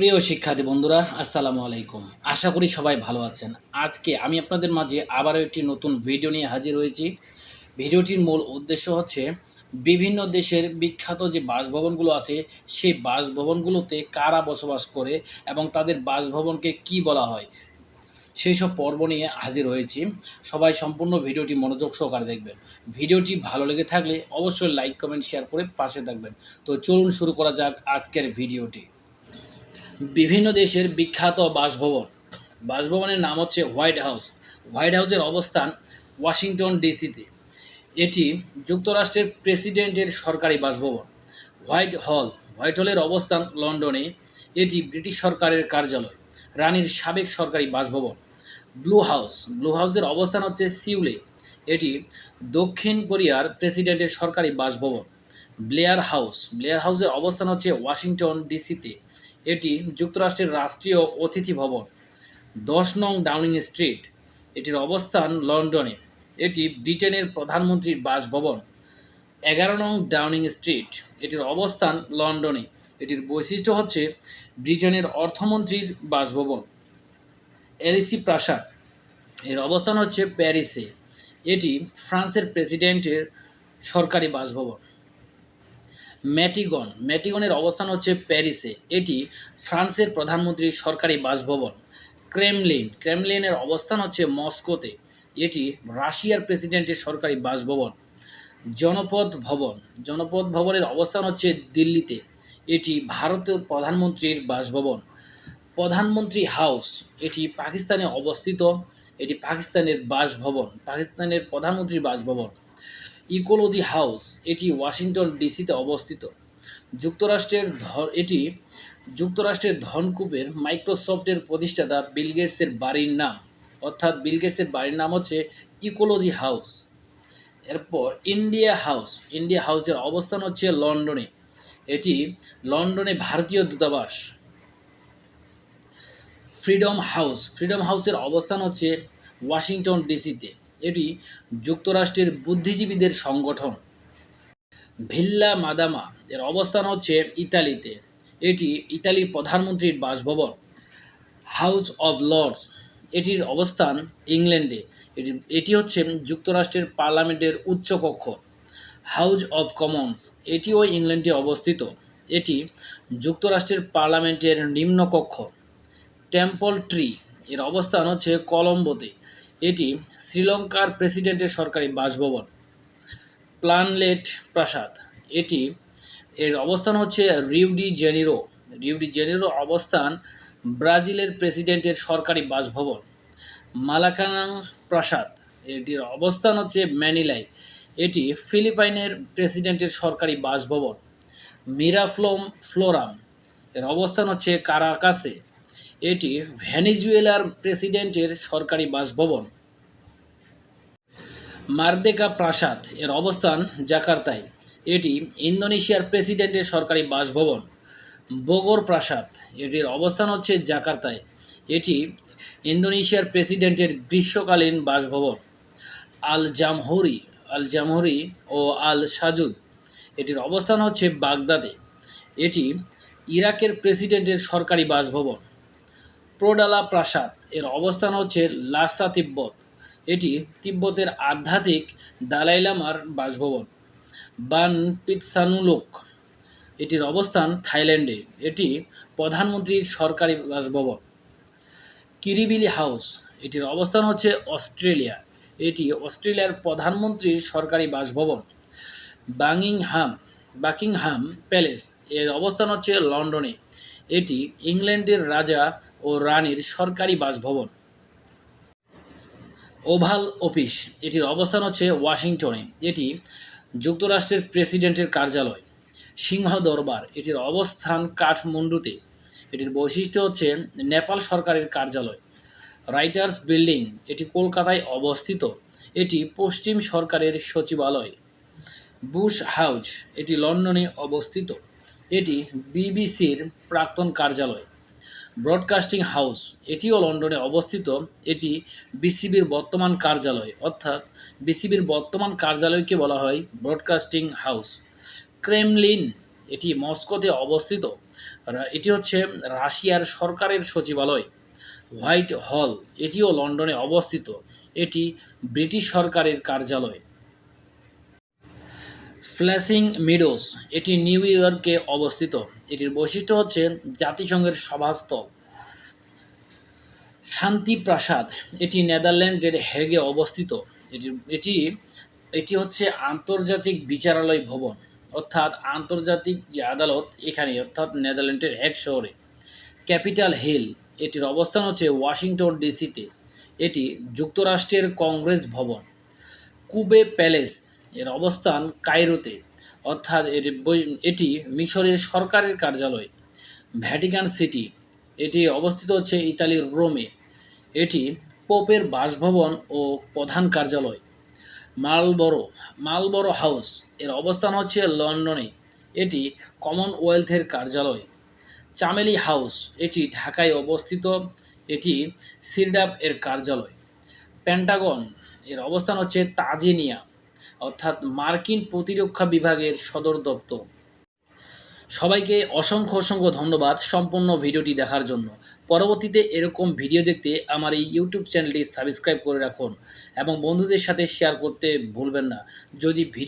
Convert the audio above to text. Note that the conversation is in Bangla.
প্রিয় শিক্ষার্থী বন্ধুরা, আসসালামু আলাইকুম। আশা করি সবাই ভালো আছেন। আজকে আমি আপনাদের মাঝে আবারও একটি নতুন ভিডিও নিয়ে হাজির হয়েছি। ভিডিওটির মূল উদ্দেশ্য হচ্ছে, বিভিন্ন দেশের বিখ্যাত যে বাসভবনগুলো আছে, সেই বাসভবনগুলোতে কারা বসবাস করে এবং তাদের বাসভবনকে কি বলা হয়, সেই সব পর্ব নিয়ে হাজির হয়েছি। সবাই সম্পূর্ণ ভিডিওটি মনোযোগ সহকারে দেখবেন। ভিডিওটি ভালো লেগে থাকলে অবশ্যই লাইক, কমেন্ট, শেয়ার করে পাশে থাকবেন। তো চলুন শুরু করা যাক আজকের ভিডিওটি। বিভিন্ন দেশের বিখ্যাত বাসভবন। বাসভবনের নাম হচ্ছে হোয়াইট হাউস। হোয়াইট হাউসের অবস্থান ওয়াশিংটন ডিসিতে। এটি যুক্তরাষ্ট্রের প্রেসিডেন্টের সরকারি বাসভবন। হোয়াইট হল হোয়াইট হলের অবস্থান লন্ডনে। এটি ব্রিটিশ সরকারের কার্যালয়। রানীর সাবেক সরকারি বাসভবন। ব্লু হাউস ব্লু হাউসের অবস্থান হচ্ছে সিউলে। এটি দক্ষিণ কোরিয়ার প্রেসিডেন্টের সরকারি বাসভবন। ব্লেয়ার হাউস ব্লেয়ার হাউসের অবস্থান হচ্ছে ওয়াশিংটন ডিসিতে। এটি যুক্তরাষ্ট্রের রাষ্ট্রীয় অতিথি ভবন। দশ নং ডাউনিং স্ট্রিট। এটির অবস্থান লন্ডনে। এটি ব্রিটেনের প্রধানমন্ত্রীর বাসভবন। এগারো নং ডাউনিং স্ট্রিট। এটির অবস্থান লন্ডনে। এটির বৈশিষ্ট্য হচ্ছে ব্রিটেনের অর্থমন্ত্রীর বাসভবন। এলিসি প্রাসাদ। এর অবস্থান হচ্ছে প্যারিসে। এটি ফ্রান্সের প্রেসিডেন্টের সরকারি বাসভবন। ম্যাটিগন ম্যাটিগনের অবস্থান হচ্ছে প্যারিসে। এটি ফ্রান্সের প্রধানমন্ত্রীর সরকারি বাসভবন, ক্রেমলিন। ক্রেমলিনের অবস্থান হচ্ছে মস্কোতে। এটি রাশিয়ার প্রেসিডেন্টের সরকারি বাসভবন, জনপদ ভবন। জনপদ ভবনের অবস্থান হচ্ছে দিল্লিতে। এটি ভারতের প্রধানমন্ত্রীর বাসভবন। প্রধানমন্ত্রী হাউস। এটি পাকিস্তানে অবস্থিত। এটি পাকিস্তানের বাসভবন। পাকিস্তানের প্রধানমন্ত্রীর বাসভবন। ইকোলজি হাউস, এটি ওয়াশিংটন ডিসিতে অবস্থিত। যুক্তরাষ্ট্রের ধ- এটি যুক্তরাষ্ট্রের ধনকূপের মাইক্রোসফটের প্রতিষ্ঠাতা বিল গেটসের বাড়ির নাম। অর্থাৎ বিল গেটসের বাড়ির নাম হচ্ছে ইকোলজি হাউস। এরপর ইন্ডিয়া হাউস, ইন্ডিয়া হাউসের অবস্থান হচ্ছে লন্ডনে। এটি লন্ডনে ভারতীয় দূতাবাস। ফ্রিডম হাউস, ফ্রিডম হাউসের অবস্থান হচ্ছে ওয়াশিংটন ডিসিতে। এটি যুক্তরাষ্ট্রের বুদ্ধিজীবীদের সংগঠন। ভিল্লা মাদামা, এর অবস্থান হচ্ছে ইতালিতে। এটি ইতালির প্রধানমন্ত্রীর বাসভবন, হাউস অব লর্ডস। এটির অবস্থান ইংল্যান্ডে। এটি এটি হচ্ছে যুক্তরাষ্ট্রের পার্লামেন্টের উচ্চকক্ষ, হাউস অব কমন্স। এটিও ইংল্যান্ডে অবস্থিত। এটি যুক্তরাষ্ট্রের পার্লামেন্টের নিম্নকক্ষ, টেম্পল ট্রি। এর অবস্থান হচ্ছে কলম্বোতে। এটি শ্রীলঙ্কার প্রেসিডেন্টের সরকারি বাসভবন। প্লানলেট প্রাসাদ। এটি এর অবস্থান হচ্ছে রিউডি জেনিরো। রিউডি জেনিরো অবস্থান ব্রাজিলের প্রেসিডেন্টের সরকারি বাসভবন। মালাকানাং প্রাসাদ। এটির অবস্থান হচ্ছে ম্যানিলায় এটি ফিলিপাইনের প্রেসিডেন্টের সরকারি বাসভবন। মিরাফ্লোম ফ্লোরাম। এর অবস্থান হচ্ছে কারাকাসে। এটি ভেনিজুয়েলার প্রেসিডেন্টের সরকারি বাসভবন। মার্দেকা প্রাসাদ এর অবস্থান জাকার্তায়। এটি ইন্দোনেশিয়ার প্রেসিডেন্টের সরকারি বাসভবন। বগর প্রাসাদ, এটির অবস্থান হচ্ছে জাকার্তায়। এটি ইন্দোনেশিয়ার প্রেসিডেন্টের গ্রীষ্মকালীন বাসভবন। আল জামহরি আল জামহরি ও আল সাজুদ, এটির অবস্থান হচ্ছে বাগদাদে। এটি ইরাকের প্রেসিডেন্টের সরকারি বাসভবন। প্রোডালা প্রাসাদ। এর অবস্থান হচ্ছে লাসা তিব্বত। এটি তিব্বতের আধ্যাত্মিক দালাই লামার বাসভবন। বান পিটসানুলোক এটির অবস্থান থাইল্যান্ডে। এটি প্রধানমন্ত্রীর সরকারি বাসভবন। Kirribilli house. এটির অবস্থান হচ্ছে অস্ট্রেলিয়া। এটি অস্ট্রেলিয়ার প্রধানমন্ত্রীর সরকারি বাসভবন। Buckingham Buckingham palace. এর অবস্থান হচ্ছে লন্ডনে। এটি ইংল্যান্ডের রাজা ও রানীর সরকারি বাসভবন। ওভাল অফিস, এটির অবস্থান হচ্ছে ওয়াশিংটনে। এটি যুক্তরাষ্ট্রের প্রেসিডেন্টের কার্যালয়। সিংহ দরবার, এটির অবস্থান কাঠমান্ডুতে। এটির বৈশিষ্ট্য হচ্ছে নেপাল সরকারের কার্যালয়। রাইটার্স বিল্ডিং, এটি কলকাতায় অবস্থিত। এটি পশ্চিম সরকারের সচিবালয়। বুশ হাউস, এটি লন্ডনে অবস্থিত। এটি বিবিসির প্রাক্তন কার্যালয়। ব্রডকাস্টিং হাউস, এটিও লন্ডনে অবস্থিত। এটি বিসিবির বর্তমান কার্যালয়, অর্থাৎ বিসিবির বর্তমান কার্যালয়কে বলা হয় ব্রডকাস্টিং হাউস। ক্রেমলিন, এটি মস্কোতে অবস্থিত। এটি হচ্ছে রাশিয়ার সরকারের সচিবালয়, হোয়াইট হল, এটিও লন্ডনে অবস্থিত। এটি ব্রিটিশ সরকারের কার্যালয়। ফ্ল্যাশিং মিডোস এটি নিউ ইয়র্কে অবস্থিত। এটির বৈশিষ্ট্য হচ্ছে জাতিসংঘের সভাস্থল। শান্তি প্রাসাদ এটি নেদারল্যান্ডের হেগে অবস্থিত। এটি এটি এটি হচ্ছে আন্তর্জাতিক বিচারালয় ভবন, অর্থাৎ আন্তর্জাতিক যে আদালত এখানে, অর্থাৎ নেদারল্যান্ডের হেগ শহরে। ক্যাপিটাল হিল, এটির অবস্থান হচ্ছে ওয়াশিংটন ডিসিতে। এটি যুক্তরাষ্ট্রের কংগ্রেস ভবন। কুবে প্যালেস এর অবস্থান কায়রোতে, অর্থাৎ এর এটি মিশরের সরকারের কার্যালয়, ভ্যাটিকান সিটি। এটি অবস্থিত হচ্ছে ইতালির রোমে। এটি পোপের বাসভবন ও প্রধান কার্যালয়, মালবরো মালবরো হাউস। এর অবস্থান হচ্ছে লন্ডনে। এটি কমনওয়েলথের কার্যালয়, চামেলি হাউস। এটি ঢাকায় অবস্থিত। এটি সিরডাপ এর কার্যালয়। প্যান্টাগন এর অবস্থান হচ্ছে তাজিনিয়া। অর্থাৎ মার্কিন প্রতিরক্ষা বিভাগের সদর দপ্তর। সবাইকে অসংখ্য অসংখ্য ধন্যবাদ সম্পূর্ণ ভিডিওটি দেখার জন্য। পরবর্তীতে এরকম ভিডিও দেখতে আমার এই ইউটিউব চ্যানেলটি সাবস্ক্রাইব করে রাখুন এবং বন্ধুদের সাথে শেয়ার করতে ভুলবেন না। যদি ভিডিও